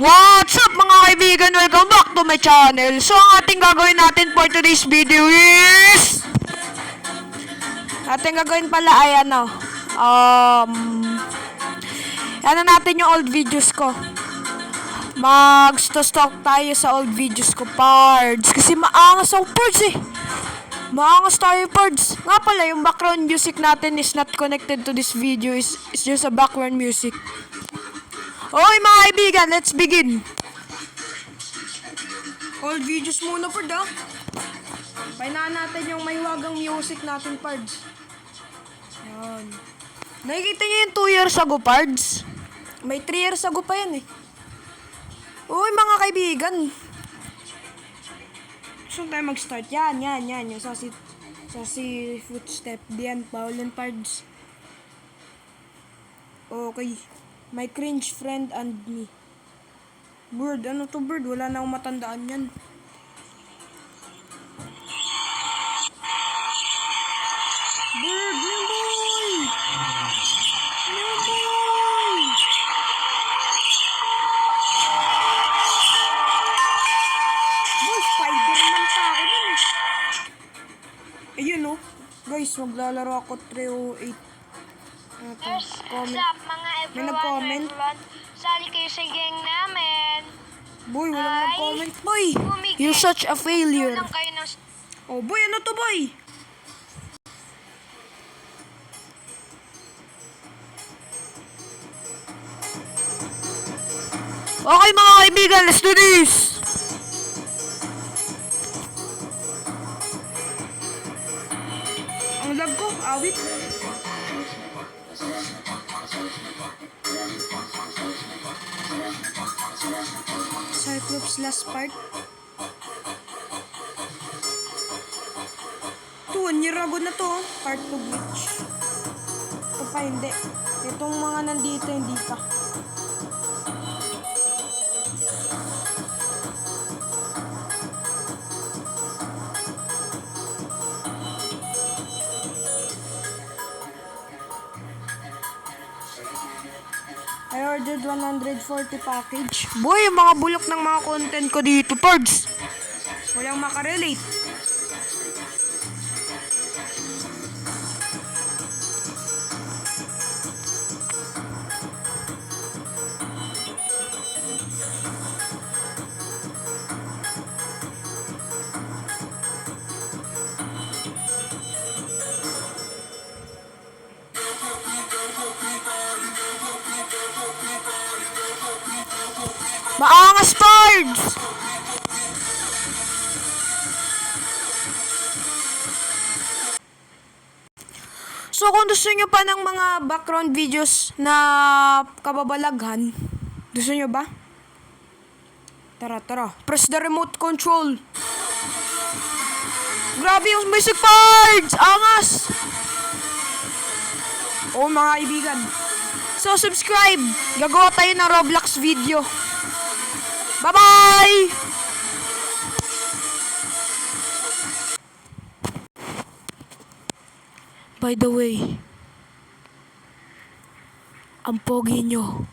What's up mga kaibigan? Welcome back to my channel. So ang ating gagawin natin for today's video is... Ating gagawin pala ay ano... Um... Ano natin yung old videos ko. Mag-stock tayo sa old videos ko, parts. Kasi maangas ang parts eh. Maangas tayo, parts. Nga pala, yung background music natin is not connected to this video. Is It's just a background music. Okay mga kaibigan, let's begin. Old videos muna, Pard, ah. Pahinaan natin yung may wagang music natin, Pards. Yan. Nakikita niyo yung 2 years ago, Pards? May 3 years ago pa yan, eh. Uy, mga kaibigan. Saan tayo mag-start? Yan, yan, yan. Yung sa si, sa si footstep. Diyan, Paul and Pards. Okay. My cringe friend and me. Bird, ano to bird? Wala na akong matandaan yan. Bird, yung boy! Yung boy! Spider-Man pa ako nun eh. Ayun oh. Guys, maglalaro ako 308. Ano to? What's Comment. up mga everyone? nag-comment? everyone? Sali kayo sa gang namin. Boy, walang Ay. nag-comment. Boy, Bumigay. you're such a failure. Tulong kayo ng... Oh, boy, ano to, boy? Okay, mga kaibigan, let's do this! Ang lag ko, awit. Cyclops last part. Ito, one year ago na to. oh. Part 2 glitch. Ito pa, hindi. Itong mga nandito, hindi pa. I ordered 140 package. Boy, yung mga bulok ng mga content ko dito, Pards. Walang makarelate. Maangas, Pards! So kung gusto nyo pa ng mga background videos na kababalaghan, gusto nyo ba? Tara, tara. Press the remote control. Grabe yung music parts! Angas! Oo mga kaibigan. So subscribe! Gagawa tayo ng Roblox video. Bye-bye! By the way, ang pogi nyo.